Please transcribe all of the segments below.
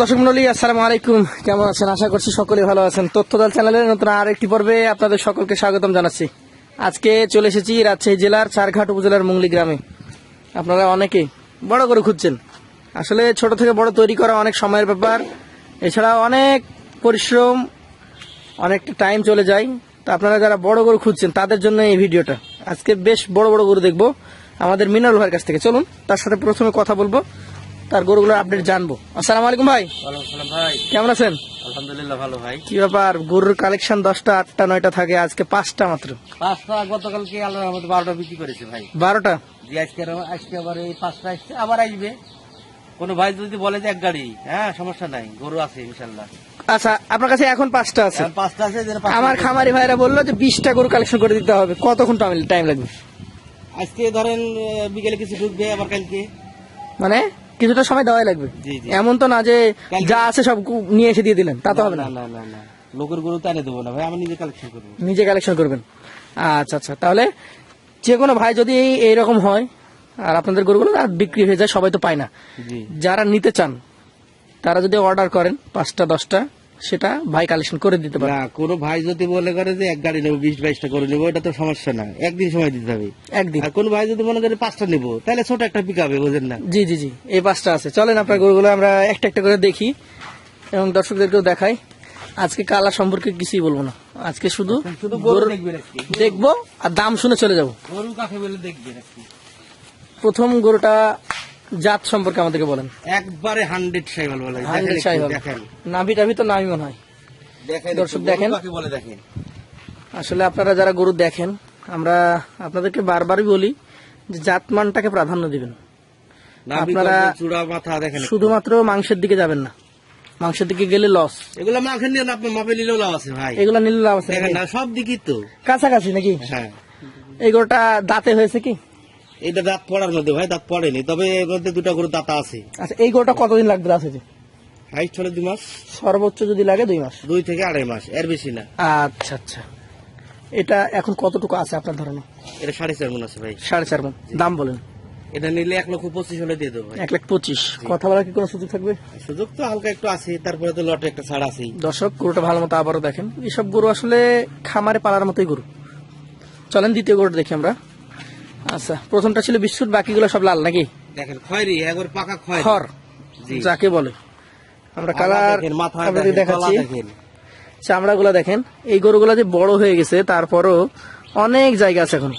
দর্শক মন্ডলী, আসসালামু আলাইকুম। কেমন আছেন? আশা করছি সকলে ভালো আছেন। তথ্যদল চ্যানেলের নতুন আর একটি পর্বে আপনাদের সকলকে স্বাগতম জানাচ্ছি। আজকে চলে এসেছি রাজশাহী জেলার চারঘাট উপজেলার মুংলি গ্রামে। আপনারা অনেকে বড় করে খুঁজছেন। আসলে ছোট থেকে বড় তৈরি করা অনেক সময়ের ব্যাপার। এছাড়া অনেক পরিশ্রম, অনেকটা টাইম চলে যায়। তো আপনারা যারা বড় গরু খুঁজছেন, তাদের জন্য এই ভিডিওটা। আজকে বেশ বড় বড় গরু দেখব। আমাদের মিনারুল ভাইয়ের কাছ থেকে। চলুন, তার সাথে প্রথমে কথা বলব। তার গরুগুলোর আপডেট জানব। আসসালামু আলাইকুম ভাই। ভাই। কেমন আছেন? আলহামদুলিল্লাহ ভালো ভাই। কি ব্যাপার গরুর কালেকশন দশটা আটটা নয়টা থাকে আজকে পাঁচটা মাত্র? পাঁচটা গতকালকে আল্লাহর রহমতে বারোটা বিক্রি করেছে ভাই। বারোটা? আজকে আজকে আবার এই পাঁচটা আসছে আবার আসবে। কোনো ভাই যদি বলে যে এক গাড়ি হ্যাঁ সমস্যা নাই গরু আছে ইনশাল্লাহ আচ্ছা আপনার কাছে এখন পাঁচটা আছে। পাঁচটা আছে আমার খামারি ভাইরা বলল যে বিশটা গরু কালেকশন করে দিতে হবে। কতক্ষণ টাইম লাগবে? আজকে ধরেন বিকেলে কিছু ঢুকবে আবার কালকে। মানে? কিছুটা সময় দেওয়াই লাগবে। এমন তো না যে যা আছে সব নিয়ে এসে দিয়ে দিলেন তা তো হবে না। না না না না। লোকের গরু তো দেবো না। ভাই আমি নিজে কালেকশন করব। নিজে কালেকশন করবেন। আচ্ছা আচ্ছা। তাহলে যে কোনো ভাই যদি এই- এইরকম হয় আর আপনাদের গরুগুলো আর বিক্রি হয়ে যায় সবাই তো পায় না। যারা নিতে চান তারা যদি অর্ডার করেন পাঁচটা দশটা সেটা ভাই কালেকশন করে দিতে পারে। না কোনো ভাই যদি বলে করে যে এক গাড়ি নেব বিশ বাইশটা করে নেব এটা তো সমস্যা না। একদিন সময় দিতে হবে। একদিন। আর কোন ভাই যদি মনে করে পাঁচটা নেব তাহলে ছোট একটা পিক হবে বোঝেন না। জি জি জি এই পাঁচটা আছে। চলেন আপনার গরুগুলো আমরা একটা একটা করে দেখি এবং দর্শকদেরকেও দেখাই। আজকে কালার সম্পর্কে কিছুই বলব না। আজকে শুধু আজকে। দেখব আর দাম শুনে চলে যাব। গরু কাকে বলে দেখবেন প্রথম গরুটা জাত সম্পর্কে আমাদেরকে বলেন। একবারে হান্ড্রেড সাইকেল বলে হান্ড্রেড সাইহল নাভি টাভি তো নামি মনে হয়। দর্শক দেখেন। বলে দেখেন। আসলে আপনারা যারা গরু দেখেন আমরা আপনাদেরকে বারবারই বলি যে জাতমানটাকে প্রাধান্য দিবেন। আপনারা। শুধুমাত্র মাংসের দিকে যাবেন না। মাংসের দিকে গেলে লস এগুলো মাখেন নিয়ে আপনি মাপে নিলেও লাভ আছে ভাই। এগুলো নিলে লাভ আছে সব দিকই তো। কাছাকাছি নাকি? হ্যাঁ। এই গরুটা দাঁতে হয়েছে কি? এটা দাঁত পড়ার মধ্যে ভাই দাঁত পড়েনি তবে এর মধ্যে দুটো গরু দাঁতা আছে। আচ্ছা এই গরুটা কতদিন লাগবে আছে হয়েছে হাইট হলে দুই মাস। সর্বোচ্চ যদি লাগে দুই মাস। দুই থেকে আড়াই মাস এর বেশি না। আচ্ছা আচ্ছা। এটা এখন কতটুকু আছে আপনার ধারণা এটা সাড়ে চার মন আছে ভাই। সাড়ে চার মন। দাম বলেন। এটা নিলে এক লক্ষ পঁচিশ হলে দিয়ে দেবো ভাই। এক লাখ পঁচিশ। কথা বলার কি কোনো সুযোগ থাকবে? সুযোগ তো হালকা একটু আছে তারপরে তো লটে একটা ছাড় আছেই। দর্শক গরুটা ভালো মতো আবারও দেখেন। এসব গরু আসলে খামারে পালার মতোই গরু। চলেন দ্বিতীয় গরুটা দেখি আমরা। আচ্ছা প্রথমটা ছিল বিস্কুট বাকিগুলো সব লাল নাকি? দেখেন খয়রি একবার পাকা খয় খর জি। যাকে বলে। আমরা কালার আপনাদের দেখাচ্ছি। চামড়াগুলো দেখেন এই গরুগুলো যে বড় হয়ে গেছে তারপরও অনেক জায়গা আছে এখন।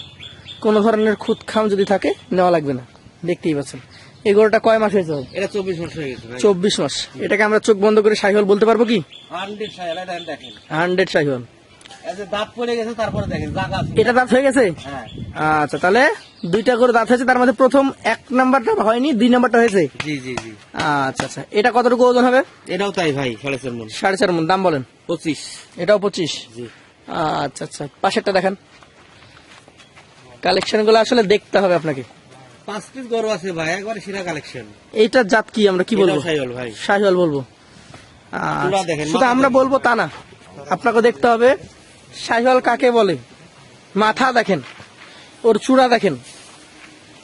কোন ধরনের খুদ খাম যদি থাকে নেওয়া লাগবে না। দেখতেই পাচ্ছেন। এই গরুটা কয় মাস হয়েছে? এটা চব্বিশ মাস হয়ে গেছে ভাই। চব্বিশ মাস। এটাকে আমরা চোখ বন্ধ করে শাহিওয়াল বলতে পারব কি? হান্ড্রেড দেখেন। হান্ড্রেড যে দাঁত পড়ে গেছে তারপরে দেখেন এটা দাঁত হয়ে গেছে? হ্যাঁ। আচ্ছা তাহলে দুইটা করে দাঁত হয়েছে তার মধ্যে প্রথম এক নাম্বারটা হয়নি দুই নাম্বারটা হয়েছে? জি জি জি। আচ্ছা আচ্ছা। এটা কতটুকু ওজন হবে? এটাও তাই ভাই সাড়ে চার মন। সাড়ে চার মন দাম বলেন। পঁচিশ। এটাও পঁচিশ? জি। আচ্ছা আচ্ছা। পাশেরটা দেখেন। কালেকশনগুলো আসলে দেখতে হবে আপনাকে। পাঁচ পিস গরু আছে ভাই একবারে সেরা কালেকশন। এইটার জাত কি আমরা কি বলব? সাইল ভাই। শাহিওয়াল বলব। আচ্ছা, দেখেন, শুধু আমরা বলব তা না। আপনাকে দেখতে হবে। শাহিওয়াল কাকে বলে? মাথা দেখেন ওর চূড়া দেখেন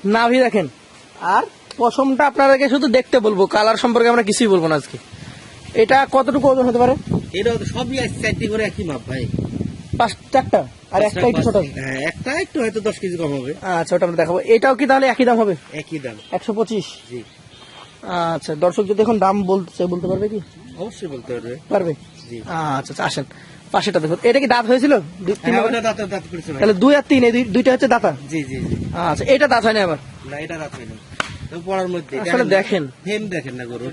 নাভি দেখেন। আর পশমটা আপনাদেরকে শুধু দেখতে বলব কালার সম্পর্কে আমরা কিছুই বলব না আজকে। এটা কতটুকু ওজন হতে পারে? এটাও তো সবই চারটি করে একই মাপ ভাই। পাঁচ চারটা আর একটা একটু ছোট হ্যাঁ একটা একটু হয়তো দশ কেজি কম হবে। আচ্ছা ওটা আমরা দেখাবো। এটাও কি তাহলে একই দাম হবে? একই দাম। একশো পঁচিশ? জি। আচ্ছা দর্শক যদি এখন দাম বলতে বলতে পারবে কি? অবশ্যই বলতে পারবে। পারবে? জি। আচ্ছা আচ্ছা আসেন। পাশেটা দেখুন এটা কি দাঁত হয়েছিল? হ্যাঁ তাহলে দুই আর তিন এই দুইটা হচ্ছে দাতা? জি জি জি। আচ্ছা এটা দাঁত হয়নি আবার? না এটা দাঁত হয়নি। তো পড়ার মধ্যে। আসলে দেখেন দেখেন। না গরু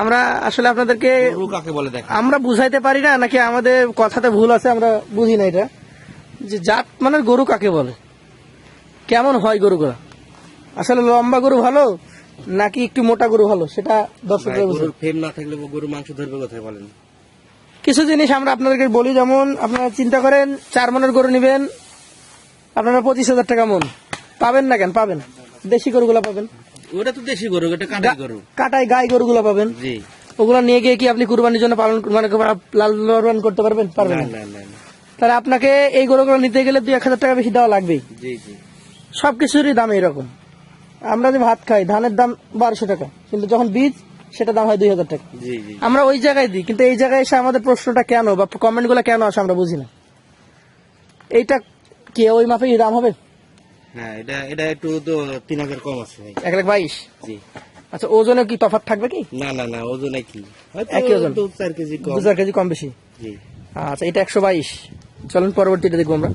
আমরা আসলে আপনাদেরকে কাকে বলে দেখেন? আমরা বুঝাইতে পারি না নাকি আমাদের কথাতে ভুল আছে আমরা বুঝি না এটা? যে জাত মানে গরু কাকে বলে? কেমন হয় গরুগুলা? আসলে লম্বা গরু ভালো নাকি একটু মোটা গরু ভালো? সেটা দর্শকরা ফেম না থাকলে গরু মাংস ধরবে কোথায় বলেন? কিছু জিনিস আমরা আপনাদেরকে বলি যেমন আপনারা চিন্তা করেন চার মনের গরু নেবেন আপনারা পঁচিশ হাজার টাকা মন। পাবেন না কেন? পাবেন। দেশি গরুগুলা পাবেন। ওটা তো দেশি গরু এটা কাটাই গরু। কাটাই গাই গরুগুলা পাবেন। জি। ওগুলা নিয়ে গিয়ে কি আপনি কুরবানির জন্য পালন মানে লাল লালন করতে পারবেন? পারবেন না। তাহলে আপনাকে এই গরুগুলো নিতে গেলে দুই এক হাজার টাকা বেশি দেওয়া লাগবেই। জি জি। সবকিছুরই দাম এরকম আমরা যে ভাত খাই ধানের দাম বারোশো টাকা। কিন্তু যখন বীজ সেটা দাম হয় দুই হাজার টাকা। আমরা ওই জায়গায় দিই কিন্তু এই জায়গায় এসে আমাদের প্রশ্নটা কেন বা কমেন্টগুলো কেন আসে আমরা বুঝি না। এইটা কে ওই মাপে দাম হবে? হ্যাঁ এটা এটা একটু তো তিন হাজার কম আছে এক লাখ বাইশ? জি। আচ্ছা ওজনে কি তফাৎ থাকবে কি? না না না ওজন কি? একই ওজন? দু চার কেজি কম। দু চার কেজি কম বেশি। জি। আচ্ছা এটা একশো বাইশ। চলুন পরবর্তীটা দেখব আমরা।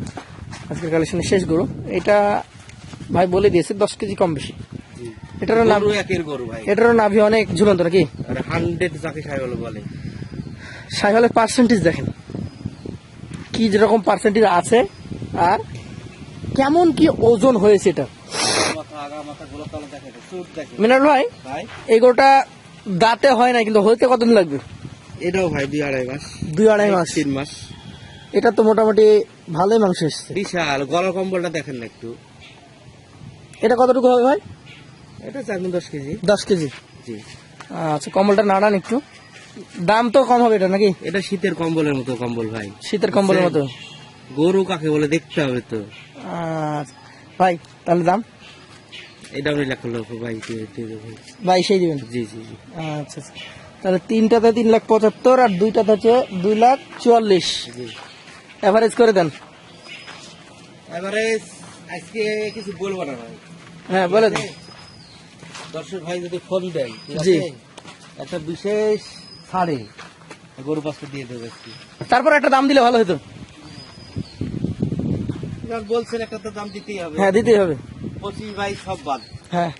আজকের কালেকশনের শেষ গরু। এটা ভাই বলে দিয়েছে দশ কেজি কম বেশি। এটারও নাম গরু একের গরু ভাই। এটারও নাভি অনেক ঝুলন্ত নাকি? হান্ড্রেড চাকি খাই বলে। সাইহলের পার্সেন্টেজ দেখেন। কি যেরকম পার্সেন্টেজ আছে আর কেমন কি ওজন হয়েছে এটা? মিনার ভাই গরুটা দাঁতে হয় না কিন্তু হইতে কতদিন লাগবে? এটাও ভাই দুই আড়াই মাস। দুই আড়াই মাস। তিন মাস। এটা তো মোটামুটি ভালোই মাংস এসছে। বিশাল গলার কম্বলটা দেখেন না একটু। এটা কতটুকু হবে ভাই? এটা দশ কেজি। দশ কেজি? জি। আচ্ছা কম্বলটা নাড়ান একটু। দাম তো কম হবে এটা নাকি? এটা শীতের কম্বলের মতো কম্বল ভাই। শীতের কম্বলের মতো। গরু কাকে বলে দেখতে হবে তো। আচ্ছা ভাই তাহলে দাম? এটা আমি লেখা লোক ভাই ভাই সেই দিবেন? জি জি জি। আচ্ছা আচ্ছা। তাহলে তিনটাতে তিন লাখ পঁচাত্তর আর দুইটাতে হচ্ছে দুই লাখ চুয়াল্লিশ। জি। এভারেজ করে দেন। এবারে আজকে কিছু বলব না ভাই। হ্যাঁ বলে দেন। দর্শক ভাই যদি ফোন দেয় জি। একটা বিশেষ ছাড়ে গরু পাঁচটা দিয়ে দেবে তারপর একটা দাম দিলে ভালো হতো। বলছেন একটা তো দাম দিতেই হবে। হ্যাঁ দিতেই হবে। পঁচিশ ভাই সব বাদ। হ্যাঁ।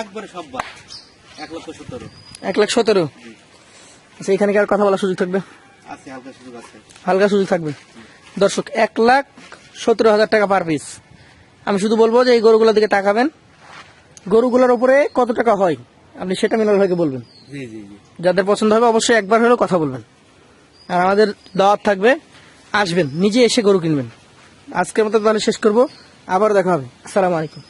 একবারে সব বাদ। এক লক্ষ সতেরো এক লাখ সতেরো। আচ্ছা এখানে কি আর কথা বলার সুযোগ থাকবে? আছে হালকা সুযোগ আছে। হালকা সুযোগ থাকবে। দর্শক এক লাখ সতেরো হাজার টাকা পার পিস আমি শুধু বলব যে এই গরুগুলোর দিকে তাকাবেন। গরুগুলোর উপরে কত টাকা হয়? আপনি সেটা মিনাল ভাইকে বলবেন। জি জি জি। যাদের পছন্দ হবে অবশ্যই একবার হলেও কথা বলবেন। আর আমাদের দাওয়াত থাকবে আসবেন নিজে এসে গরু কিনবেন। আজকের মতো তাহলে শেষ করব আবার দেখা হবে। আসসালামু আলাইকুম।